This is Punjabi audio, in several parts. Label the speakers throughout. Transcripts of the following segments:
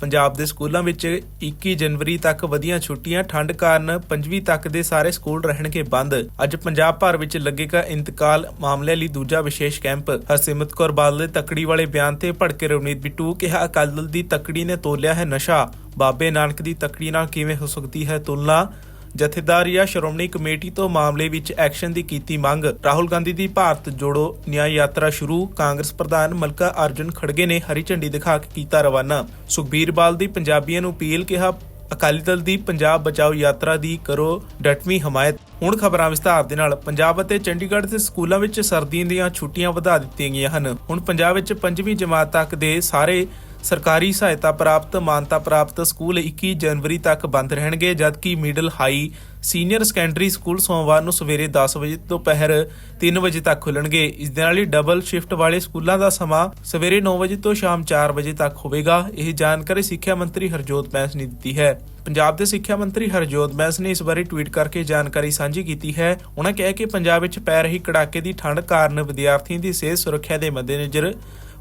Speaker 1: ਪੰਜਾਬ ਦੇ ਸਕੂਲਾਂ ਵਿੱਚ 21 ਜਨਵਰੀ ਤੱਕ ਵਧੀਆਂ ਛੁੱਟੀਆਂ, ਠੰਡ ਕਾਰਨ 5ਵੀਂ ਤੱਕ ਦੇ ਸਾਰੇ ਸਕੂਲ ਰਹਿਣਗੇ ਬੰਦ। ਅੱਜ ਪੰਜਾਬ ਭਰ ਵਿੱਚ ਲੱਗੇਗਾ ਇੰਤਕਾਲ ਮਾਮਲੇ ਲਈ ਦੂਜਾ ਵਿਸ਼ੇਸ਼ ਕੈਂਪ। ਹਰਸਿਮਰਤ ਕੌਰ ਬਾਦਲ ਦੇ ਤਕੜੀ ਵਾਲੇ ਬਿਆਨ ਤੇ ਭੜਕੇ ਰਵਨੀਤ ਬਿੱਟੂ ਕਿਹਾ, ਅਕਾਲੀ ਦਲ ਦੀ ਤਕੜੀ ਨੇ ਤੋਲਿਆ ਹੈ ਨਸ਼ਾ। ਬਾਬੇ ਨਾਨਕ ਦੀ ਤਕੜੀ ਨਾਲ ਕਿਵੇਂ ਹੋ ਸਕਦੀ ਹੈ ਤੁਲਨਾ? ਜਥੇਦਾਰ ਜਾਂ ਸ਼੍ਰੋਮਣੀ ਕਮੇਟੀ ਤੋਂ ਮਾਮਲੇ ਵਿੱਚ ਐਕਸ਼ਨ ਦੀ ਕੀਤੀ ਮੰਗ। ਰਾਹੁਲ ਗਾਂਧੀ ਦੀ ਭਾਰਤ ਜੋੜੋ ਨਿਆਂ ਯਾਤਰਾ ਸ਼ੁਰੂ, ਕਾਂਗਰਸ ਪ੍ਰਧਾਨ ਮਲਕਾ ਅਰਜੁਨ ਖੜਗੇ ਨੇ ਹਰੀ ਝੰਡੀ ਦਿਖਾ ਕੇ ਕੀਤਾ ਰਵਾਨਾ। ਸੁਖਬੀਰ ਬਾਲ ਦੀ ਪੰਜਾਬੀਆਂ ਨੂੰ ਅਪੀਲ ਕਿਹਾ, ਅਕਾਲੀ ਦਲ ਦੀ ਪੰਜਾਬ ਬਚਾਓ ਯਾਤਰਾ ਦੀ ਕਰੋ ਡਟਵੀਂ ਹਮਾਇਤ। ਹੁਣ ਖਬਰਾਂ ਵਿਸਥਾਰ ਦੇ ਨਾਲ, ਪੰਜਾਬ ਅਤੇ ਚੰਡੀਗੜ੍ਹ ਦੇ ਸਕੂਲਾਂ ਵਿੱਚ ਸਰਦੀਆਂ ਦੀਆਂ ਛੁੱਟੀਆਂ ਵਧਾ ਦਿੱਤੀਆਂ ਗਈਆਂ ਹਨ। ਹੁਣ ਪੰਜਾਬ ਵਿੱਚ 5ਵੀਂ ਜਮਾਤ ਤੱਕ ਦੇ ਸਾਰੇ ਸਰਕਾਰੀ ਸਹਾਇਤਾ ਪ੍ਰਾਪਤ, ਮਾਨਤਾ ਪ੍ਰਾਪਤ ਸਕੂਲ 21 ਜਨਵਰੀ ਤੱਕ ਬੰਦ ਰਹਿਣਗੇ, ਜਦਕਿ middle high senior secondary school ਸੋਮਵਾਰ ਨੂੰ ਸਵੇਰੇ 10 ਵਜੇ ਤੋਂ ਦੁਪਹਿਰ 3 ਵਜੇ ਤੱਕ ਖੁੱਲਣਗੇ ਇਸ ਦੇ ਨਾਲ ਹੀ ਡਬਲ ਸ਼ਿਫਟ ਵਾਲੇ ਸਕੂਲਾਂ ਦਾ ਸਮਾਂ ਸਵੇਰੇ 9 ਵਜੇ ਤੋਂ ਸ਼ਾਮ 4 ਵਜੇ ਤੱਕ ਹੋਵੇਗਾ। ਇਹ ਜਾਣਕਾਰੀ ਸਿੱਖਿਆ ਮੰਤਰੀ ਹਰਜੋਤ ਬੈਂਸ ਨੇ ਦਿੱਤੀ ਹੈ। ਪੰਜਾਬ ਦੇ ਸਿੱਖਿਆ ਮੰਤਰੀ ਹਰਜੋਤ ਬੈਂਸ ਨੇ ਇਸ ਬਾਰੇ ਟਵੀਟ ਕਰਕੇ ਜਾਣਕਾਰੀ ਸਾਂਝੀ ਕੀਤੀ ਹੈ। ਉਹਨਾਂ ਕਿਹਾ ਕਿ ਪੰਜਾਬ ਵਿੱਚ ਪੈ ਰਹੀ ਕੜਾਕੇ ਦੀ ਠੰਡ ਕਾਰਨ ਵਿਦਿਆਰਥੀਆਂ ਦੀ ਸਿਹਤ ਸੁਰੱਖਿਆ ਦੇ ਮੱਦੇਨਜ਼ਰ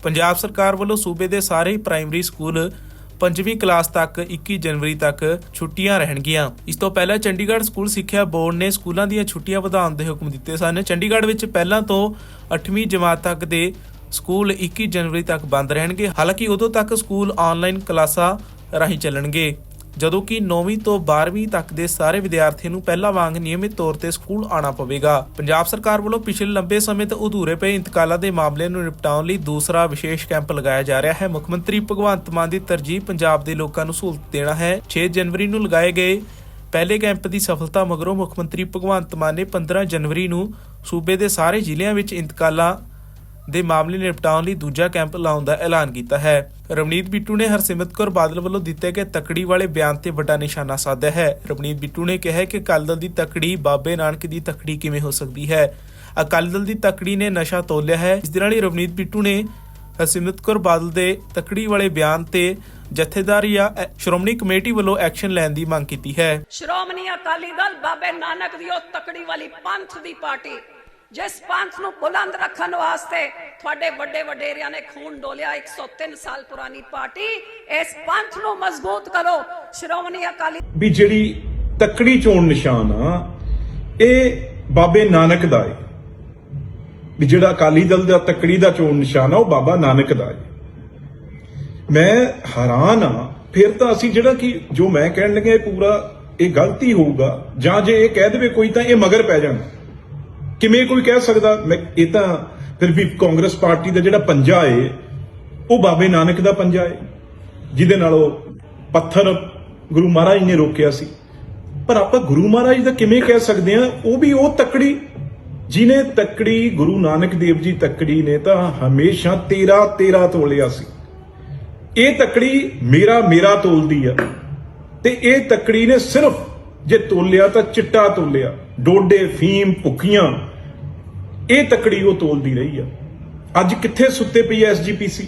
Speaker 1: ਪੰਜਾਬ ਸਰਕਾਰ ਵੱਲੋਂ ਸੂਬੇ ਦੇ ਸਾਰੇ ਪ੍ਰਾਇਮਰੀ ਸਕੂਲ ਪੰਜਵੀਂ ਕਲਾਸ ਤੱਕ 21 ਜਨਵਰੀ ਤੱਕ ਛੁੱਟੀਆਂ ਰਹਿਣਗੀਆਂ। ਇਸ ਤੋਂ ਪਹਿਲਾਂ ਚੰਡੀਗੜ੍ਹ ਸਕੂਲ ਸਿੱਖਿਆ ਬੋਰਡ ਨੇ ਸਕੂਲਾਂ ਦੀਆਂ ਛੁੱਟੀਆਂ ਵਧਾਉਣ ਦੇ ਹੁਕਮ ਦਿੱਤੇ ਸਨ। ਚੰਡੀਗੜ੍ਹ ਵਿੱਚ ਪਹਿਲਾਂ ਤੋਂ 8ਵੀਂ ਜਮਾਤ ਤੱਕ ਦੇ ਸਕੂਲ 21 ਜਨਵਰੀ ਤੱਕ ਬੰਦ ਰਹਿਣਗੇ। ਹਾਲਾਂਕਿ ਉਦੋਂ ਤੱਕ ਸਕੂਲ ਆਨਲਾਈਨ ਕਲਾਸਾਂ ਰਾਹੀਂ ਚੱਲਣਗੇ। ਜਦੋਂ ਕਿ 9ਵੀਂ ਤੋਂ 12ਵੀਂ ਤੱਕ ਦੇ ਸਾਰੇ ਵਿਦਿਆਰਥੀਆਂ ਨੂੰ ਪਹਿਲਾਂ ਵਾਂਗ ਨਿਯਮਿਤ ਤੌਰ ਤੇ ਸਕੂਲ ਆਉਣਾ ਪਵੇਗਾ। ਪੰਜਾਬ ਸਰਕਾਰ ਵੱਲੋਂ ਪਿਛਲੇ ਲੰਬੇ ਸਮੇਂ ਤੋਂ ਅਧੂਰੇ ਪਏ ਇੰਤਕਾਲਾਂ ਦੇ ਮਾਮਲੇ ਨੂੰ ਨਿਪਟਾਉਣ ਲਈ ਦੂਸਰਾ ਵਿਸ਼ੇਸ਼ ਕੈਂਪ ਲਗਾਇਆ ਜਾ ਰਿਹਾ ਹੈ। ਮੁੱਖ ਮੰਤਰੀ ਭਗਵੰਤ ਮਾਨ ਦੀ ਤਰਜੀਹ ਪੰਜਾਬ ਦੇ ਲੋਕਾਂ ਨੂੰ ਸਹੂਲਤ ਦੇਣਾ ਹੈ। 6 ਜਨਵਰੀ ਨੂੰ ਲਗਾਏ ਗਏ ਪਹਿਲੇ ਕੈਂਪ ਦੀ ਸਫਲਤਾ ਮਗਰੋਂ ਮੁੱਖ ਮੰਤਰੀ ਭਗਵੰਤ ਮਾਨ ਨੇ 15 ਜਨਵਰੀ ਨੂੰ ਸੂਬੇ ਦੇ ਸਾਰੇ ਜ਼ਿਲ੍ਹਿਆਂ ਵਿੱਚ ਇੰਤਕਾਲਾਂ ਦੇ ਮਾਮਲੇ ਨਿਪਟਾਉਣ ਲਈ ਦੂਜਾ ਕੈਂਪ ਲਾਉਣ ਦਾ ਐਲਾਨ ਕੀਤਾ ਹੈ। ਰਵਨੀਤ ਬਿੱਟੂ ਨੇ ਹਰਸਿਮਰਤ ਕੌਰ ਬਾਦਲ ਵੱਲੋਂ ਦਿੱਤੇ ਗਏ ਤਕੜੀ ਵਾਲੇ ਬਿਆਨ ਤੇ ਵੱਡਾ ਨਿਸ਼ਾਨਾ ਸਾਧਿਆ ਹੈ। ਰਵਨੀਤ ਬਿੱਟੂ ਨੇ ਕਿਹਾ ਕਿ ਅਕਾਲੀ ਦੀ ਤਕੜੀ ਬਾਬੇ ਨਾਨਕ ਦੀ ਤਕੜੀ ਕਿਵੇਂ ਹੋ ਸਕਦੀ ਹੈ? ਅਕਾਲੀ ਦਲ ਦੀ ਤਕੜੀ ਨੇ ਨਸ਼ਾ ਤੋਲਿਆ ਹੈ। ਇਸ ਦੇ ਨਾਲ ਹੀ ਰਵਨੀਤ ਬਿੱਟੂ ਨੇ ਹਰਸਿਮਰਤ ਕੌਰ ਬਾਦਲ ਦੇ ਤਕੜੀ ਵਾਲੇ ਬਿਆਨ ਤੇ ਜਥੇਦਾਰ ਜਾਂ ਸ਼੍ਰੋਮਣੀ ਕਮੇਟੀ ਵੱਲੋਂ ਐਕਸ਼ਨ ਲੈਣ ਦੀ ਮੰਗ ਕੀਤੀ ਹੈ।
Speaker 2: ਸ਼੍ਰੋਮਣੀ ਅਕਾਲੀ ਦਲ ਬਾਬੇ ਨਾਨਕ ਦੀ ਉਹ ਤਕੜੀ ਵਾਲੀ ਪੰਥ ਦੀ ਪਾਰਟੀ, ਜਿਸ ਪੰਥ ਨੂੰ ਬੁਲੰਦ ਰੱਖਣ ਵਾਸਤੇ ਤੁਹਾਡੇ ਵੱਡੇ ਵਡੇਰਿਆਂ ਨੇ ਖੂਨ ਡੋਲਿਆ 103 ਸਾਲ ਪੁਰਾਣੀ ਪਾਰਟੀ। ਇਸ ਪੰਥ ਨੂੰ ਮਜ਼ਬੂਤ ਕਰੋ। ਸ਼੍ਰੋਮਣੀ ਅਕਾਲੀ
Speaker 3: ਵੀ ਜਿਹੜੀ ਤਕੜੀ ਚੋਣ ਨਿਸ਼ਾਨ ਆ, ਇਹ ਬਾਬੇ ਨਾਨਕ ਦਾ ਹੈ ਵੀ ਜਿਹੜਾ ਅਕਾਲੀ ਦਲ ਦਾ ਤਕੜੀ ਦਾ ਚੋਣ ਨਿਸ਼ਾਨ ਆ, ਉਹ ਬਾਬਾ ਨਾਨਕ ਦਾ ਹੈ ਮੈਂ ਹੈਰਾਨ ਆ, ਫਿਰ ਤਾਂ ਅਸੀਂ ਜਿਹੜਾ ਕਿ ਜੋ ਮੈਂ ਕਹਿਣ ਲੱਗਿਆ, ਇਹ ਪੂਰਾ, ਇਹ ਗਲਤੀ ਹੋਊਗਾ। ਜਾਂ ਜੇ ਇਹ ਕਹਿ ਦੇਵੇ ਕੋਈ, ਤਾਂ ਇਹ ਮਗਰ ਪੈ ਜਾਣਾ। ਕਿਵੇਂ ਕੋਈ ਕਹਿ ਸਕਦਾ? ਮੈਂ, ਇਹ ਤਾਂ ਫਿਰ ਵੀ ਕਾਂਗਰਸ ਪਾਰਟੀ ਦਾ ਜਿਹੜਾ ਪੰਜਾ ਏ, ਉਹ ਬਾਬੇ ਨਾਨਕ ਦਾ ਪੰਜਾ ਏ, ਜਿਹਦੇ ਨਾਲ ਉਹ ਪੱਥਰ ਗੁਰੂ ਮਹਾਰਾਜ ਨੇ ਰੋਕਿਆ ਸੀ। ਪਰ ਆਪਾਂ ਗੁਰੂ ਮਹਾਰਾਜ ਦਾ ਕਿਵੇਂ ਕਹਿ ਸਕਦੇ ਆ ਉਹ ਵੀ ਉਹ ਤਕੜੀ ਜਿਨੇ ਤਕੜੀ, ਗੁਰੂ ਨਾਨਕ ਦੇਵ ਜੀ ਤਕੜੀ ਨੇ ਤਾਂ ਹਮੇਸ਼ਾ ਤੇਰਾ ਤੇਰਾ ਤੋਲਿਆ ਸੀ। ਇਹ ਤਕੜੀ ਮੇਰਾ ਮੇਰਾ ਤੋਲਦੀ ਆ। ਤੇ ਇਹ ਤਕੜੀ ਨੇ ਸਿਰਫ ਜੇ ਤੋਲਿਆ ਤਾਂ ਚਿੱਟਾ ਤੋਲਿਆ, ਡੋਡੇ, ਫੀਮ, ਭੁੱਖੀਆਂ ਇਹ ਤਕੜੀ ਉਹ ਤੋਲਦੀ ਰਹੀ ਆ। ਅੱਜ ਕਿੱਥੇ ਸੁੱਤੇ ਪਈ ਐ ਐਸਜੀਪੀਸੀ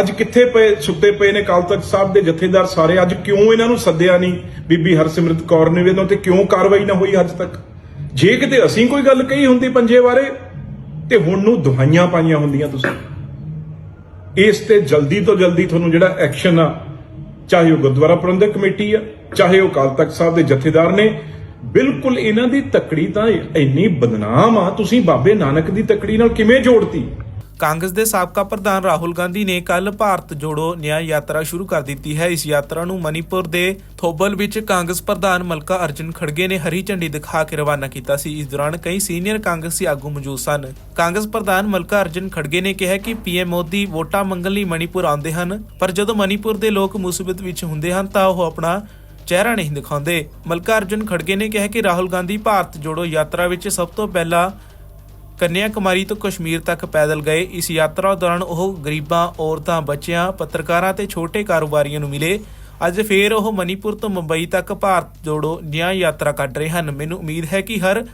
Speaker 3: ਅੱਜ ਕਿੱਥੇ ਪਏ ਸੁੱਤੇ ਪਏ ਨੇ ਕਾਲ ਤਖਤ ਸਾਹਿਬ ਦੇ ਜਥੇਦਾਰ ਸਾਰੇ? ਅੱਜ ਕਿਉਂ ਇਹਨਾਂ ਨੂੰ ਸੱਦਿਆ ਨਹੀਂ ਬੀਬੀ ਹਰਸਿਮਰਤ ਕੌਰ ਨੇ ਇਹਨਾਂ ਤੇ ਕਿਉਂ ਕਾਰਵਾਈ ਨਾ ਹੋਈ ਅੱਜ ਤੱਕ? ਜੇ ਕਿਤੇ ਅਸੀਂ ਕੋਈ ਗੱਲ ਕਹੀ ਹੁੰਦੀ ਪੰਜੇ ਬਾਰੇ, ਤੇ ਹੁਣ ਨੂੰ ਦੁਹਾਈਆਂ ਪਾਈਆਂ ਹੁੰਦੀਆਂ ਤੁਸੀਂ। ਇਸ ਤੇ ਜਲਦੀ ਤੋਂ ਜਲਦੀ ਤੁਹਾਨੂੰ ਜਿਹੜਾ ਐਕਸ਼ਨ ਆ, ਚਾਹੇ ਉਹ ਗੁਰਦੁਆਰਾ ਪ੍ਰਬੰਧਕ ਕਮੇਟੀ ਆ, ਚਾਹੇ ਉਹ ਕਾਲ ਤਖਤ ਸਾਹਿਬ ਦੇ ਜਥੇਦਾਰ ਨੇ ਬਿਲਕੁਲ ਇਹਨਾਂ ਦੀ ਤਕੜੀ ਤਾਂ ਇੰਨੀ ਬਦਨਾਮ ਆ, ਤੁਸੀਂ ਬਾਬੇ ਨਾਨਕ ਦੀ ਤਕੜੀ ਨਾਲ ਕਿਵੇਂ ਜੋੜਤੀ?
Speaker 1: ਕਾਂਗਰਸ ਦੇ ਸਾਬਕਾ ਪ੍ਰਧਾਨ ਰਾਹੁਲ ਗਾਂਧੀ ਨੇ ਕੱਲ ਭਾਰਤ ਜੋੜੋ ਨਿਆਂ ਯਾਤਰਾ ਸ਼ੁਰੂ ਕਰ ਦਿੱਤੀ ਹੈ। ਇਸ ਯਾਤਰਾ ਨੂੰ ਮਨੀਪੁਰ ਦੇ ਥੋਬਲ ਵਿੱਚ ਕਾਂਗਰਸ ਪ੍ਰਧਾਨ ਮਲਕਾ ਅਰਜੁਨ ਖੜਗੇ ਨੇ ਹਰੀ ਝੰਡੀ ਦਿਖਾ ਕੇ ਰਵਾਨਾ ਕੀਤਾ ਸੀ। ਇਸ ਦੌਰਾਨ ਕਈ ਸੀਨੀਅਰ ਕਾਂਗਰਸੀ ਆਗੂ ਮੌਜੂਦ ਸਨ। ਕਾਂਗਰਸ ਪ੍ਰਧਾਨ ਮਲਕਾ ਅਰਜੁਨ ਖੜਗੇ ਨੇ ਕਿਹਾ ਕਿ ਪੀਐਮ ਮੋਦੀ ਵੋਟਾਂ ਮੰਗਣ ਲਈ ਮਨੀਪੁਰ ਆਉਂਦੇ ਹਨ, ਪਰ ਜਦੋਂ ਮਨੀਪੁਰ ਦੇ ਲੋਕ ਮੁਸੀਬਤ ਵਿੱਚ ਹੁੰਦੇ ਹਨ ਤਾਂ ਉਹ ਆਪਣਾ ਚਿਹਰਾ ਨਹੀਂ ਦਿਖਾਉਂਦੇ। ਮਲਕਾ ਅਰਜੁਨ ਖੜਗੇ ਨੇ ਕਿਹਾ ਕਿ ਰਾਹੁਲ ਗਾਂਧੀ ਭਾਰਤ ਜੋੜੋ ਯਾਤਰਾ ਵਿੱਚ ਸਭ ਤੋਂ ਪਹਿਲਾਂ ਕੰਨਿਆ ਕੁਮਾਰੀ ਤੋਂ ਕਸ਼ਮੀਰ ਤੱਕ ਪੈਦਲ ਗਏ। ਇਸ ਯਾਤਰਾ ਦੌਰਾਨ ਉਹ ਗਰੀਬਾਂ, ਔਰਤਾਂ, ਬੱਚਿਆਂ, ਪੱਤਰਕਾਰਾਂ ਤੇ ਛੋਟੇ ਕਾਰੋਬਾਰੀਆਂ ਨੂੰ ਮਿਲੇ। ਅੱਜ ਫੇਰ ਉਹ ਮਨੀਪੁਰ ਤੋਂ ਮੁੰਬਈ ਤੱਕ ਭਾਰਤ ਜੋੜੋ ਨਿਆਂ ਯਾਤਰਾ ਕੱਢ ਰਹੇ ਹਨ। ਮੈਨੂੰ ਉਮੀਦ ਹੈ ਕਿ ਹਰ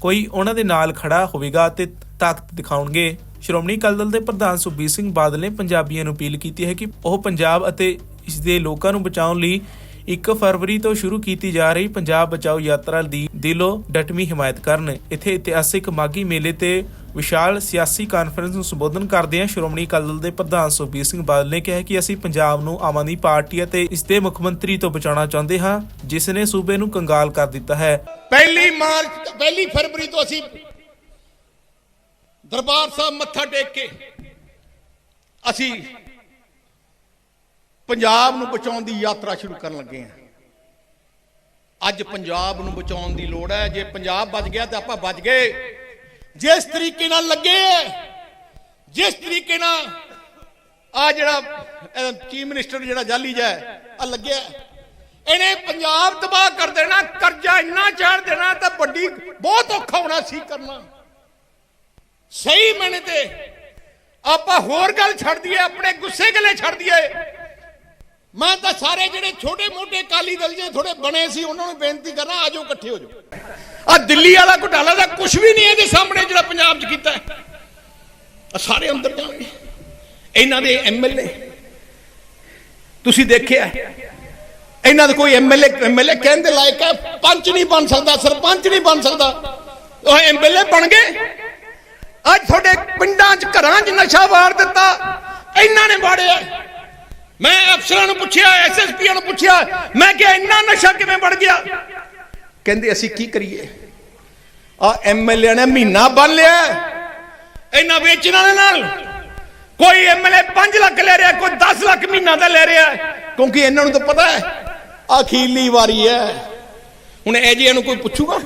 Speaker 1: ਕੋਈ ਉਹਨਾਂ ਦੇ ਨਾਲ ਖੜਾ ਹੋਵੇਗਾ ਤੇ ਤਾਕਤ ਦਿਖਾਉਣਗੇ। ਸ਼੍ਰੋਮਣੀ ਅਕਾਲੀ ਦਲ ਦੇ ਪ੍ਰਧਾਨ ਸੁਖਬੀਰ ਸਿੰਘ ਬਾਦਲ ਨੇ ਪੰਜਾਬੀਆਂ ਨੂੰ ਅਪੀਲ ਕੀਤੀ ਹੈ ਕਿ ਉਹ ਪੰਜਾਬ ਅਤੇ ਇਸ ਦੇ ਲੋਕਾਂ ਨੂੰ ਬਚਾਉਣ ਲਈ 1 ਫਰਵਰੀ ਤੋਂ ਸ਼ੁਰੂ ਕੀਤੀ ਜਾ ਰਹੀ ਪੰਜਾਬ ਬਚਾਓ ਯਾਤਰਾ ਦੀ ਦਿਲੋਂ ਡਟਵੀਂ ਹਮਾਇਤ ਕਰਨ। ਇੱਥੇ ਇਤਿਹਾਸਿਕ ਮਾਗੀ ਮੇਲੇ ਤੇ ਵਿਸ਼ਾਲ ਸਿਆਸੀ ਕਾਨਫਰੰਸ ਨੂੰ ਸੰਬੋਧਨ ਕਰਦਿਆਂ ਸ਼੍ਰੋਮਣੀ ਅਕਾਲੀ ਦਲ ਦੇ ਪ੍ਰਧਾਨ ਸੁਖਬੀਰ ਸਿੰਘ ਬਾਦਲ ਨੇ ਕਿਹਾ ਕਿ ਅਸੀਂ ਪੰਜਾਬ ਨੂੰ ਆਮ ਆਦਮੀ ਪਾਰਟੀ ਅਤੇ ਇਸ ਦੇ ਮੁੱਖ ਮੰਤਰੀ ਤੋਂ ਬਚਾਉਣਾ ਚਾਹੁੰਦੇ ਹਾਂ, ਜਿਸ ਨੇ ਸੂਬੇ ਨੂੰ ਕੰਗਾਲ ਕਰ ਦਿੱਤਾ ਹੈ।
Speaker 4: ਪਹਿਲੀ ਮਾਰਚ ਪਹਿਲੀ ਫਰਵਰੀ ਤੋਂ ਅਸੀਂ ਦਰਬਾਰ ਸਾਹਿਬ ਮੱਥਾ ਟੇਕ ਕੇ ਅਸੀਂ ਪੰਜਾਬ ਨੂੰ ਬਚਾਉਣ ਦੀ ਯਾਤਰਾ ਸ਼ੁਰੂ ਕਰਨ ਲੱਗੇ ਹਾਂ ਅੱਜ ਪੰਜਾਬ ਨੂੰ ਬਚਾਉਣ ਦੀ ਲੋੜ ਹੈ। ਜੇ ਪੰਜਾਬ ਬਚ ਗਿਆ ਤਾਂ ਆਪਾਂ ਬਚ ਗਏ। ਜਿਸ ਤਰੀਕੇ ਨਾਲ ਲੱਗੇ ਜਿਸ ਤਰੀਕੇ ਨਾਲ ਆ ਜਿਹੜਾ ਚੀਫ ਮਿਨਿਸਟਰ ਜਿਹੜਾ ਜਾਲੀ ਜਾ ਆ ਲੱਗਿਆ ਇਹਨੇ ਪੰਜਾਬ ਤਬਾਹ ਕਰ ਦੇਣਾ, ਕਰਜ਼ਾ ਇੰਨਾ ਚਾੜ ਦੇਣਾ ਤਾਂ ਵੱਡੀ, ਬਹੁਤ ਔਖਾ ਹੋਣਾ ਸੀ ਕਰਨਾ। ਸਹੀ ਮੈਨੇ ਤੇ ਆਪਾਂ ਹੋਰ ਗੱਲ ਛੱਡ ਦਈਏ, ਆਪਣੇ ਗੁੱਸੇ ਗੱਲੇ ਛੱਡ ਦਈਏ। ਮੈਂ ਤਾਂ ਸਾਰੇ ਜਿਹੜੇ ਛੋਟੇ ਮੋਟੇ ਕਾਲੀ ਦਲ ਜੇ ਥੋੜੇ ਬਣੇ ਸੀ, ਉਹਨਾਂ ਨੂੰ ਬੇਨਤੀ ਕਰਨਾ ਆਜੋ ਇਕੱਠੇ ਹੋ ਜਾਓ। ਆ ਦਿੱਲੀ ਵਾਲਾ ਘੁਟਾਲਾ ਦਾ ਕੁਝ ਵੀ ਨਹੀਂ ਇਹਦੇ ਸਾਹਮਣੇ ਜਿਹੜਾ ਪੰਜਾਬ 'ਚ ਕੀਤਾ ਆ ਸਾਰੇ ਅੰਦਰ ਜਾਣਗੇ। ਇਹਨਾਂ ਦੇ ਐਮਐਲਏ ਤੁਸੀਂ ਦੇਖਿਆ ਇਹਨਾਂ ਦਾ ਕੋਈ ਐਮਐਲਏ ਐਮਐਲਏ ਕਹਿੰਦੇ ਲਾਇਕ ਹੈ, ਪੰਚ ਨਹੀਂ ਬਣ ਸਕਦਾ, ਸਰਪੰਚ ਨਹੀਂ ਬਣ ਸਕਦਾ। ਉਹ ਐਮਐਲਏ ਬਣ ਗਏ। ਅੱਜ ਤੁਹਾਡੇ ਪਿੰਡਾਂ 'ਚ ਘਰਾਂ 'ਚ ਨਸ਼ਾ ਵਾਰ ਦਿੱਤਾ। ਇਹਨਾਂ ਨੇ ਵਾੜਿਆ। ਮੈਂ ਅਫਸਰਾਂ ਨੂੰ ਪੁੱਛਿਆ ਐਸਐਸਪੀਆਂ ਨੂੰ ਪੁੱਛਿਆ। ਮੈਂ ਕਿਹਾ, ਇੰਨਾ ਨਸ਼ਾ ਕਿਵੇਂ ਵੜ ਗਿਆ? ਕਹਿੰਦੇ, ਅਸੀਂ ਕੀ ਕਰੀਏ? ਆ ਐਮਐਲਏ ਨੇ ਮਹੀਨਾ ਬੰਨ ਲਿਆ ਇਹਨਾਂ ਵੇਚਣ ਵਾਲੇ ਨਾਲ। ਕੋਈ ਐਮਐਲਏ 5 ਲੱਖ ਲੈ ਰਿਹਾ, ਕੋਈ 10 ਲੱਖ ਮਹੀਨਾ ਦਾ ਲੈ ਰਿਹਾ ਕਿਉਂਕਿ ਇਹਨਾਂ ਨੂੰ ਤਾਂ ਪਤਾ ਹੈ, ਅਖੀਰਲੀ ਵਾਰੀ ਹੈ। ਹੁਣ ਇਹ ਜਿਹੀਆਂ ਇਹਨੂੰ ਕੋਈ ਪੁੱਛੂਗਾ?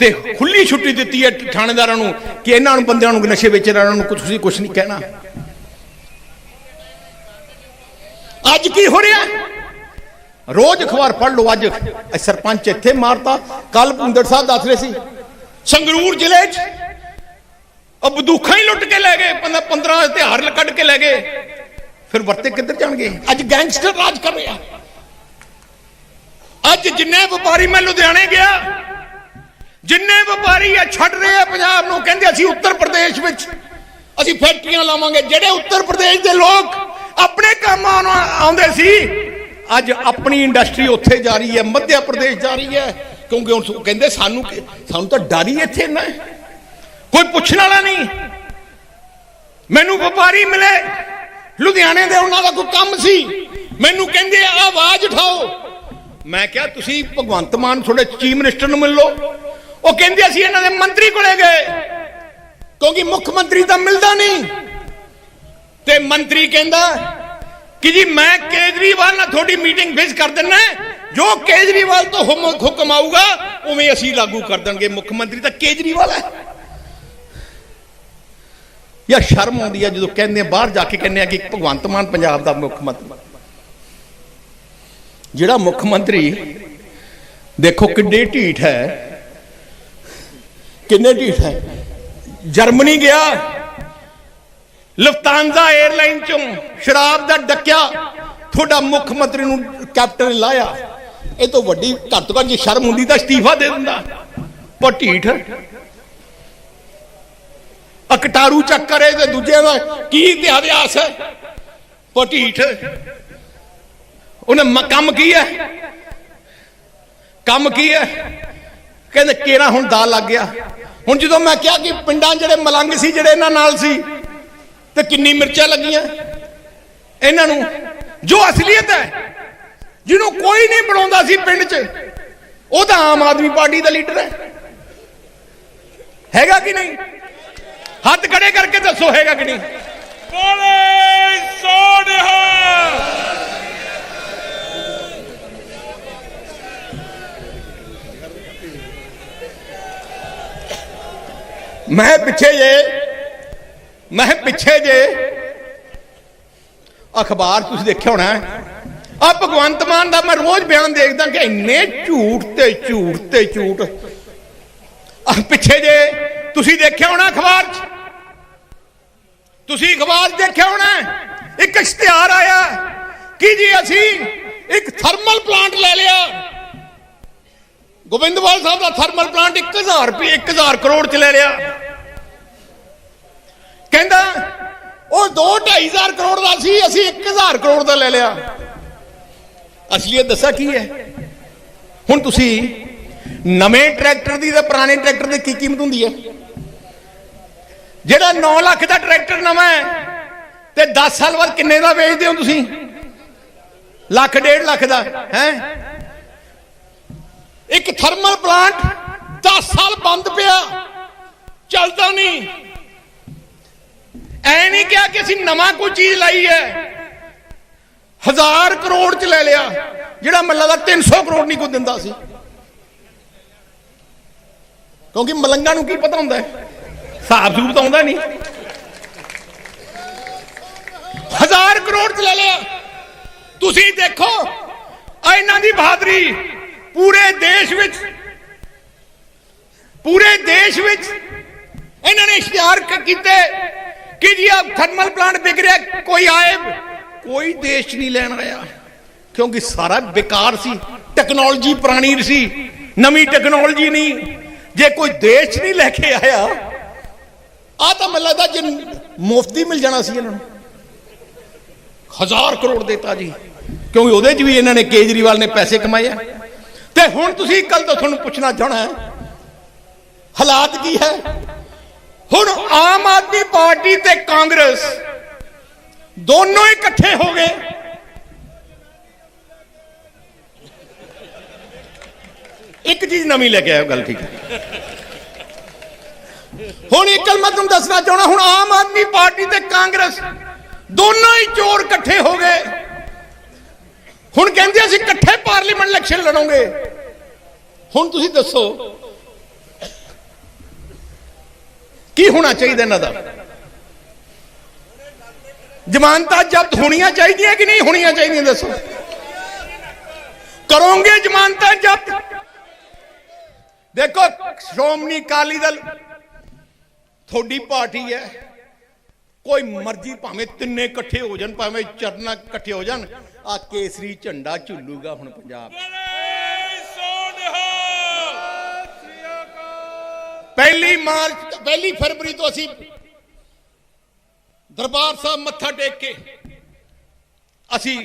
Speaker 4: ਤੇ ਖੁੱਲੀ ਛੁੱਟੀ ਦਿੱਤੀ ਹੈ ਥਾਣੇਦਾਰਾਂ ਨੂੰ ਕਿ ਇਹਨਾਂ ਨੂੰ ਬੰਦਿਆਂ ਨੂੰ ਨਸ਼ੇ ਵੇਚਣ ਵਾਲਿਆਂ ਨੂੰ ਕੁਝ ਤੁਸੀਂ ਕੁਝ ਨਹੀਂ ਕਹਿਣਾ। ਅੱਜ ਕੀ ਹੋ ਰਿਹਾ? ਰੋਜ਼ ਅਖਬਾਰ ਪੜ੍ਹ ਲਓ ਅੱਜ। ਸਰਪੰਚ ਇੱਥੇ ਮਾਰਤਾ। ਕੱਲ ਭੁੰਦੜ ਸਾਹਿਬ ਦੱਸ ਰਹੇ ਸੀ, ਸੰਗਰੂਰ ਜ਼ਿਲ੍ਹੇ 'ਚ ਉਹ ਬੰਦੂਖਾਂ ਹੀ ਲੁੱਟ ਕੇ ਲੈ ਗਏ 15 ਹਥਿਆਰ ਕੱਢ ਕੇ ਲੈ ਗਏ। ਫਿਰ ਵਰਤੇ ਕਿੱਧਰ ਜਾਣਗੇ? ਅੱਜ ਗੈਂਗਸਟਰ ਰਾਜ ਕਰ ਰਿਹਾ। ਅੱਜ ਜਿੰਨੇ ਵਪਾਰੀ ਮੈਂ ਲੁਧਿਆਣੇ ਗਿਆ, ਜਿੰਨੇ ਵਪਾਰੀ ਆ ਛੱਡ ਰਹੇ ਆ ਪੰਜਾਬ ਨੂੰ, ਕਹਿੰਦੇ ਅਸੀਂ ਉੱਤਰ ਪ੍ਰਦੇਸ਼ ਵਿੱਚ, ਅਸੀਂ ਫੈਕਟਰੀਆਂ ਲਾਵਾਂਗੇ। ਜਿਹੜੇ ਉੱਤਰ ਪ੍ਰਦੇਸ਼ ਦੇ ਲੋਕ ਆਪਣੇ ਕੰਮ ਆਉਂਦੇ ਸੀ। ਅੱਜ ਆਪਣੀ ਇੰਡਸਟਰੀ ਉੱਥੇ ਜਾ ਰਹੀ ਹੈ, ਮੱਧ ਪ੍ਰਦੇਸ਼ ਜਾ ਰਹੀ ਹੈ। ਕਿਉਂਕਿ ਹੁਣ ਕਹਿੰਦੇ ਸਾਨੂੰ ਸਾਨੂੰ ਤਾਂ ਡਰ ਹੀ ਇੱਥੇ ਨਾ ਕੋਈ ਪੁੱਛਣ ਵਾਲਾ ਨਹੀਂ। ਮੈਨੂੰ ਵਪਾਰੀ ਮਿਲੇ। ਲੁਧਿਆਣੇ ਦੇ ਉਹਨਾਂ ਦਾ ਕੋਈ ਕੰਮ ਸੀ। ਮੈਨੂੰ ਕਹਿੰਦੇ ਆਵਾਜ਼ ਉਠਾਓ। ਮੈਂ ਕਿਹਾ, ਤੁਸੀਂ ਭਗਵੰਤ ਮਾਨ ਤੁਹਾਡੇ ਚੀਫ ਮਿਨਿਸਟਰ ਨੂੰ ਮਿਲ ਲਓ। ਉਹ ਕਹਿੰਦੇ, ਅਸੀਂ ਇਹਨਾਂ ਦੇ ਮੰਤਰੀ ਕੋਲੇ ਗਏ। ਕਿਉਂਕਿ ਮੁੱਖ ਮੰਤਰੀ ਤਾਂ ਮਿਲਦਾ ਨਹੀਂ। ਤੇ ਮੰਤਰੀ ਕਹਿੰਦਾ ਕਿ ਜੀ ਮੈਂ ਕੇਜਰੀਵਾਲ ਨਾਲ ਤੁਹਾਡੀ ਮੀਟਿੰਗ ਫਿਕਸ ਕਰ ਦਿੰਨਾ ਜੋ ਕੇਜਰੀਵਾਲ ਤੋਂ ਹੁਕਮ ਆਊਗਾ, ਉਵੇਂ ਅਸੀਂ ਲਾਗੂ ਕਰ ਦੇਣਗੇ। ਮੁੱਖ ਮੰਤਰੀ ਤਾਂ ਕੇਜਰੀਵਾਲ ਹੈ। ਯਾ ਸ਼ਰਮ ਆਉਂਦੀ ਹੈ ਜਦੋਂ ਕਹਿੰਦੇ ਆ, ਬਾਹਰ ਜਾ ਕੇ ਕਹਿੰਦੇ ਆ ਕਿ ਭਗਵੰਤ ਮਾਨ ਪੰਜਾਬ ਦਾ ਮੁੱਖ ਮੰਤਰੀ। ਜਿਹੜਾ ਮੁੱਖ ਮੰਤਰੀ, ਦੇਖੋ ਕਿੱਡੇ ਢੀਠ ਹੈ। ਕਿੰਨੇ ਢੀਠ ਹੈ। ਜਰਮਨੀ ਗਿਆ ਲਫਤਾਂਜ਼ਾ 에ਅਰਲਾਈਨ ਚੋਂ ਸ਼ਰਾਬ ਦਾ ਡੱਕਿਆ। ਤੁਹਾਡਾ ਮੁੱਖ ਮੰਤਰੀ ਨੂੰ ਕੈਪਟਨ ਲਾਇਆ। ਇਹ ਤੋਂ ਵੱਡੀ ਘੱਟ ਤੋਂ ਘੱਟ ਜੇ ਸ਼ਰਮ ਹੁੰਦੀ ਤਾਂ ਅਸਤੀਫਾ ਦੇ ਦਿੰਦਾ। ਪਰ ਢੀਠ। ਅਕਟਾਰੂ ਚੱਕਰੇ ਤੇ ਦੂਜੇ ਦਾ ਕੀ ਇਤਿਹਾਸ ਹੈ? ਪਰ ਢੀਠ। ਉਹਨੇ ਕੰਮ ਕੀ ਹੈ? ਕੰਮ ਕੀ ਹੈ? ਕਹਿੰਦੇ, ਕੇਰਾ ਹੁਣ ਦਾ ਲੱਗ ਗਿਆ। ਹੁਣ ਜਦੋਂ ਮੈਂ ਕਿਹਾ ਕਿ ਪਿੰਡਾਂ ਜਿਹੜੇ ਮਲੰਗ ਸੀ, ਜਿਹੜੇ ਇਹਨਾਂ ਨਾਲ ਸੀ ਤੇ ਕਿੰਨੀ ਮਿਰਚਾਂ ਲੱਗੀਆਂ? ਇਹਨਾਂ ਨੂੰ ਜੋ ਅਸਲੀਅਤ ਹੈ ਜਿਹਨੂੰ ਕੋਈ ਨਹੀਂ ਬਣਾਉਂਦਾ ਸੀ ਪਿੰਡ 'ਚ ਉਹ ਤਾਂ ਆਮ ਆਦਮੀ ਪਾਰਟੀ ਦਾ ਲੀਡਰ ਹੈ। ਹੈਗਾ ਕਿ ਨਹੀਂ? ਹੱਥ ਖੜੇ ਕਰਕੇ ਦੱਸੋ ਹੈਗਾ ਕਿ ਨਹੀਂ?
Speaker 5: ਬੋਲੇ ਸੋਨਿਹਾ
Speaker 4: ਮੈਂ ਪਿੱਛੇ ਜੇ ਮੈਂ ਪਿੱਛੇ ਜੇ। ਅਖਬਾਰ ਤੁਸੀਂ ਦੇਖਿਆ ਹੋਣਾ ਆ ਭਗਵੰਤ ਮਾਨ ਦਾ ਮੈਂ ਰੋਜ਼ ਬਿਆਨ ਦੇਖਦਾ ਕਿ ਇੰਨੇ ਝੂਠ ਤੇ ਝੂਠ ਤੇ ਝੂਠ। ਆ ਪਿੱਛੇ ਜੇ, ਤੁਸੀਂ ਦੇਖਿਆ ਹੋਣਾ ਅਖਬਾਰ 'ਚ? ਤੁਸੀਂ ਅਖਬਾਰ 'ਚ ਦੇਖਿਆ ਹੋਣਾ ਇੱਕ ਇਸ਼ਤਿਹਾਰ ਆਇਆ ਕਿ ਜੀ ਅਸੀਂ ਇੱਕ ਥਰਮਲ ਪਲਾਂਟ ਲੈ ਲਿਆ। ਗੋਬਿੰਦਵਾਲ ਸਾਹਿਬ ਦਾ ਥਰਮਲ ਪਲਾਂਟ 1000 ਰੁਪਏ 1000 ਕਰੋੜ ਚ ਲੈ ਲਿਆ। ਕਹਿੰਦਾ, ਉਹ 2 2500 ਕਰੋੜ ਦਾ ਸੀ, ਅਸੀਂ 1000 ਕਰੋੜ ਦਾ ਲੈ ਲਿਆ। ਅਸਲੀਅਤ ਦੱਸਾਂ ਕੀ ਹੈ? ਹੁਣ ਤੁਸੀਂ ਨਵੇਂ ਟਰੈਕਟਰ ਦੀ ਤੇ ਪੁਰਾਣੇ ਟਰੈਕਟਰ ਦੀ ਕੀ ਕੀਮਤ ਹੁੰਦੀ ਹੈ? ਜਿਹੜਾ 9 ਲੱਖ ਦਾ ਟਰੈਕਟਰ ਨਵਾਂ ਹੈ, ਤੇ 10 ਸਾਲ ਬਾਅਦ ਕਿੰਨੇ ਦਾ ਵੇਚਦੇ ਹੋ ਤੁਸੀਂ? ਲੱਖ, ਡੇਢ ਲੱਖ ਦਾ, ਹੈ? ਇੱਕ ਥਰਮਲ ਪਲਾਂਟ 10 ਸਾਲ ਬੰਦ ਪਿਆ, ਚੱਲਦਾ ਨਹੀਂ। ਐ ਨਹੀਂ ਕਿਹਾ ਕਿ ਅਸੀਂ ਨਵਾਂ ਕੋਈ ਚੀਜ਼ ਲਾਈ ਹੈ। ਹਜ਼ਾਰ ਕਰੋੜ ਚ ਲੈ ਲਿਆ। ਜਿਹੜਾ ਮੱਲਾ ਦਾ 300 ਕਰੋੜ ਨਹੀਂ ਕੋਈ ਦਿੰਦਾ ਸੀ। ਕਿਉਂਕਿ ਮਲੰਗਾ ਨੂੰ ਕੀ ਪਤਾ ਹੁੰਦਾ ਹੈ? ਹਿਸਾਬ ਸੂਬ ਤਾਂ ਆਉਂਦਾ ਨਹੀਂ। ਹਜ਼ਾਰ ਕਰੋੜ ਚ ਲੈ ਲਿਆ। ਤੁਸੀਂ ਦੇਖੋ ਇਹਨਾਂ ਦੀ ਬਹਾਦਰੀ ਪੂਰੇ ਦੇਸ਼ ਵਿੱਚ, ਪੂਰੇ ਦੇਸ਼ ਵਿੱਚ ਇਹਨਾਂ ਨੇ ਇਸ਼ਤਿਹਾਰ ਕੀਤੇ। ਕਿ ਜੀ ਆ ਥਰਮਲ ਪਲਾਂਟ ਵਿਕ ਰਿਹਾ, ਕੋਈ ਆਏ, ਕੋਈ ਦੇਸ਼ ਨਹੀਂ ਲੈਣ ਆਇਆ। ਕਿਉਂਕਿ ਸਾਰਾ ਬੇਕਾਰ ਸੀ ਟੈਕਨੋਲੋਜੀ ਪੁਰਾਣੀ ਸੀ, ਨਵੀਂ ਟੈਕਨੋਲੋਜੀ ਨਹੀਂ। ਜੇ ਕੋਈ ਦੇਸ਼ ਨਹੀਂ ਲੈ ਕੇ ਆਇਆ ਆ ਤਾਂ ਮੈਨੂੰ ਲੱਗਦਾ ਜੇ ਮੁਫਤੀ ਮਿਲ ਜਾਣਾ ਸੀ ਇਹਨਾਂ ਨੂੰ। ਹਜ਼ਾਰ ਕਰੋੜ ਦੇਤਾ ਜੀ। ਕਿਉਂਕਿ ਉਹਦੇ 'ਚ ਵੀ ਇਹਨਾਂ ਨੇ ਕੇਜਰੀਵਾਲ ਨੇ ਪੈਸੇ ਕਮਾਏ ਤੇ ਹੁਣ ਤੁਸੀਂ ਕੱਲ ਤੋਂ ਤੁਹਾਨੂੰ ਪੁੱਛਣਾ ਚਾਹਣਾ ਹਾਲਾਤ ਕੀ ਹੈ? ਹੁਣ ਆਮ ਆਦਮੀ ਪਾਰਟੀ ਤੇ ਕਾਂਗਰਸ ਦੋਨੋਂ ਇਕੱਠੇ ਹੋ ਗਏ। ਇੱਕ ਚੀਜ਼ ਨਵੀਂ ਲੈ ਕੇ ਆਇਓ, ਗੱਲ ਠੀਕ ਹੈ। ਹੁਣ ਇੱਕ ਗੱਲ ਮੈਂ ਤੁਹਾਨੂੰ ਦੱਸਣਾ ਚਾਹਣਾ ਹੁਣ ਆਮ ਆਦਮੀ ਪਾਰਟੀ ਤੇ ਕਾਂਗਰਸ ਦੋਨੋਂ ਹੀ ਚੋਰ ਇਕੱਠੇ ਹੋ ਗਏ। ਹੁਣ ਕਹਿੰਦੇ ਅਸੀਂ ਇਕੱਠੇ ਪਾਰਲੀਮੈਂਟ ਇਲੈਕਸ਼ਨ ਲੜੋਗੇ। ਹੁਣ ਤੁਸੀਂ ਦੱਸੋ ਕੀ ਹੋਣਾ ਚਾਹੀਦਾ ਇਹਨਾਂ ਦਾ? ਜ਼ਮਾਨਤਾਂ ਜ਼ਬਤ ਹੋਣੀਆਂ ਚਾਹੀਦੀਆਂ ਕਿ ਨਹੀਂ ਹੋਣੀਆਂ ਚਾਹੀਦੀਆਂ ਦੱਸੋ? ਕਰੋਗੇ ਜ਼ਮਾਨਤਾਂ ਜ਼ਬਤ? ਦੇਖੋ, ਸ਼੍ਰੋਮਣੀ ਅਕਾਲੀ ਦਲ ਤੁਹਾਡੀ ਪਾਰਟੀ ਹੈ। ਕੋਈ ਮਰਜ਼ੀ ਭਾਵੇਂ ਤਿੰਨੇ ਇਕੱਠੇ ਹੋ ਜਾਣ, ਭਾਵੇਂ ਚਰਨਾ ਇਕੱਠੇ ਹੋ ਜਾਣ ਆ ਕੇਸਰੀ ਝੰਡਾ ਝੁੱਲੂਗਾ ਹੁਣ ਪੰਜਾਬ
Speaker 5: ਬੋਲੇ ਸੋ ਨਿਹਾਲ
Speaker 4: ਪਹਿਲੀ ਮਾਰਚ ਪਹਿਲੀ ਫਰਵਰੀ ਤੋਂ ਅਸੀਂ ਦਰਬਾਰ ਸਾਹਿਬ ਮੱਥਾ ਟੇਕ ਕੇ ਅਸੀਂ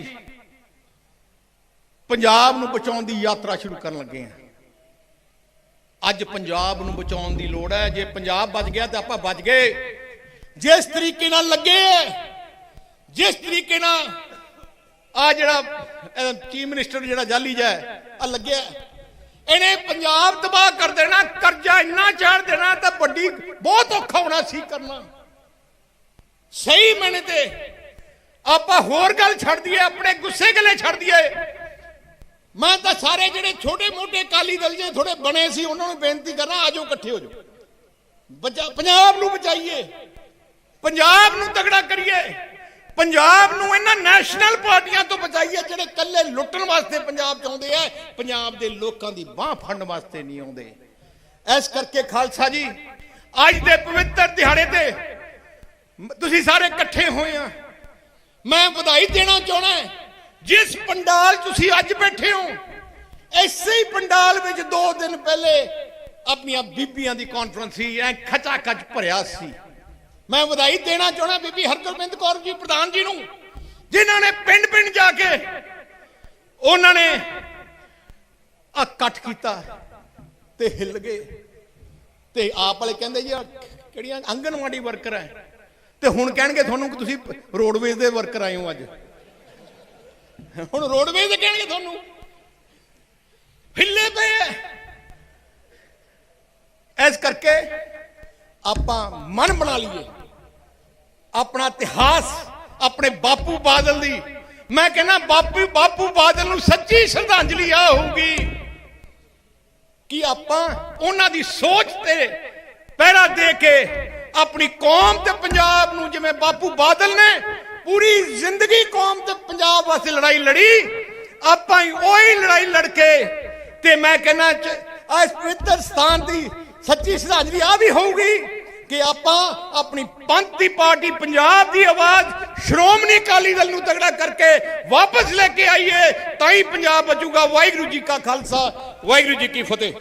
Speaker 4: ਪੰਜਾਬ ਨੂੰ ਬਚਾਉਣ ਦੀ ਯਾਤਰਾ ਸ਼ੁਰੂ ਕਰਨ ਲੱਗੇ ਹਾਂ। ਅੱਜ ਪੰਜਾਬ ਨੂੰ ਬਚਾਉਣ ਦੀ ਲੋੜ ਹੈ। ਜੇ ਪੰਜਾਬ ਬਚ ਗਿਆ ਤਾਂ ਆਪਾਂ ਬਚ ਗਏ। ਜਿਸ ਤਰੀਕੇ ਨਾਲ ਲੱਗੇ ਜਿਸ ਤਰੀਕੇ ਨਾਲ ਆ ਜਿਹੜਾ ਚੀਫ ਮਿਨਿਸਟਰ ਜਿਹੜਾ ਜਾਲੀ ਜਾ ਆ ਲੱਗਿਆ ਇਹਨੇ ਪੰਜਾਬ ਤਬਾਹ ਕਰ ਦੇਣਾ, ਕਰਜ਼ਾ ਇੰਨਾ ਚਾੜ ਦੇਣਾ ਤਾਂ ਵੱਡੀ ਬਹੁਤ ਔਖਾ ਹੋਣਾ ਸੀ ਕਰਨਾ। ਸਹੀ ਮੈਨੇ ਤੇ ਆਪਾਂ ਹੋਰ ਗੱਲ ਛੱਡ ਦਈਏ, ਆਪਣੇ ਗੁੱਸੇ ਗੱਲੇ ਛੱਡ ਦਈਏ। ਮੈਂ ਤਾਂ ਸਾਰੇ ਜਿਹੜੇ ਛੋਟੇ ਮੋਟੇ ਕਾਲੀ ਦਲ ਜੇ ਥੋੜੇ ਬਣੇ ਸੀ, ਉਹਨਾਂ ਨੂੰ ਬੇਨਤੀ ਕਰਨਾ ਆਜੋ ਇਕੱਠੇ ਹੋ ਜਾਓ। ਬਚਾ, ਪੰਜਾਬ ਨੂੰ ਬਚਾਈਏ। ਪੰਜਾਬ ਨੂੰ ਤਗੜਾ ਕਰੀਏ। ਪੰਜਾਬ ਨੂੰ ਇਹਨਾਂ ਨੈਸ਼ਨਲ ਪਾਰਟੀਆਂ ਤੋਂ ਬਚਾਈਏ, ਜਿਹੜੇ ਕੱਲੇ ਲੁੱਟਣ ਵਾਸਤੇ ਪੰਜਾਬ ਚ ਆਉਂਦੇ ਆ, ਪੰਜਾਬ ਦੇ ਲੋਕਾਂ ਦੀ ਬਾਹ ਫੜਨ ਵਾਸਤੇ ਨਹੀਂ ਆਉਂਦੇ। ਇਸ ਕਰਕੇ ਖਾਲਸਾ ਜੀ, ਅੱਜ ਦੇ ਪਵਿੱਤਰ ਦਿਹਾੜੇ ਤੇ ਤੁਸੀਂ ਸਾਰੇ ਇਕੱਠੇ ਹੋਏ ਆ। ਮੈਂ ਵਧਾਈ ਦੇਣਾ ਚਾਹਣਾ ਜਿਸ ਪੰਡਾਲ ਤੁਸੀਂ ਅੱਜ ਬੈਠੇ ਹੋ ਐਸੇ ਹੀ ਪੰਡਾਲ ਵਿੱਚ 2 ਦਿਨ ਪਹਿਲੇ ਆਪਣੀਆਂ ਬੀਬੀਆਂ ਦੀ ਕਾਨਫਰੰਸ ਸੀ, ਐ ਖਚਾ ਖਚ ਭਰਿਆ ਸੀ। ਮੈਂ ਵਧਾਈ ਦੇਣਾ ਚਾਹਣਾ ਬੀਬੀ ਹਰਗੋਬਿੰਦ ਕੌਰ ਜੀ ਪ੍ਰਧਾਨ ਜੀ ਨੂੰ, ਜਿਨ੍ਹਾਂ ਨੇ ਪਿੰਡ ਪਿੰਡ ਜਾ ਕੇ ਉਹਨਾਂ ਨੇ ਆ ਇਕੱਠ ਕੀਤਾ ਤੇ ਹਿੱਲ ਗਏ। ਤੇ ਆਪ ਵਾਲੇ ਕਹਿੰਦੇ ਜੀ ਕਿਹੜੀਆਂ ਆਂਗਨਵਾੜੀ ਵਰਕਰ ਹੈ? ਤੇ ਹੁਣ ਕਹਿਣਗੇ ਤੁਹਾਨੂੰ ਕਿ ਤੁਸੀਂ ਰੋਡਵੇਜ਼ ਦੇ ਵਰਕਰ ਆਏ ਹੋ ਅੱਜ। ਹੁਣ ਰੋਡਵੇਜ਼ ਦੇ ਕਹਿਣਗੇ ਤੁਹਾਨੂੰ। ਹਿੱਲੇ ਪਏ ਐ। ਇਸ ਕਰਕੇ ਆਪਾਂ ਮਨ ਬਣਾ ਲਈਏ। ਆਪਣਾ ਇਤਿਹਾਸ, ਆਪਣੇ ਬਾਪੂ ਬਾਦਲ ਦੀ। ਮੈਂ ਕਹਿੰਦਾ, ਬਾਪੂ ਬਾਪੂ ਬਾਦਲ ਨੂੰ ਸੱਚੀ ਸ਼ਰਧਾਂਜਲੀ ਆ ਹੋਊਗੀ ਕਿ ਆਪਾਂ ਉਹਨਾਂ ਦੀ ਸੋਚ ਤੇ ਪਹਿਰਾ ਦੇ ਕੇ ਆਪਣੀ ਕੌਮ ਤੇ ਪੰਜਾਬ ਨੂੰ ਜਿਵੇਂ ਬਾਪੂ ਬਾਦਲ ਨੇ ਪੂਰੀ ਜ਼ਿੰਦਗੀ ਕੌਮ ਤੇ ਪੰਜਾਬ ਵਾਸਤੇ ਲੜਾਈ ਲੜੀ, ਆਪਾਂ ਹੀ ਉਹੀ ਲੜਾਈ ਲੜ ਕੇ ਤੇ ਮੈਂ ਕਹਿੰਦਾ ਇਸ ਪਵਿੱਤਰ ਸਥਾਨ ਦੀ ਸੱਚੀ ਸ਼ਰਧਾਂਜਲੀ ਆ ਵੀ ਹੋਊਗੀ। ਕਿ ਆਪਾਂ ਆਪਣੀ ਪੰਥ ਦੀ ਪਾਰਟੀ ਪੰਜਾਬ ਦੀ ਆਵਾਜ਼ ਸ਼੍ਰੋਮਣੀ ਅਕਾਲੀ ਦਲ ਨੂੰ ਤਗੜਾ ਕਰਕੇ ਵਾਪਸ ਲੈ ਕੇ ਆਈਏ, ਤਾਂ ਹੀ ਪੰਜਾਬ ਬਚੂਗਾ। ਵਾਹਿਗੁਰੂ ਜੀ ਕਾ ਖਾਲਸਾ, ਵਾਹਿਗੁਰੂ ਜੀ ਕੀ ਫਤਿਹ।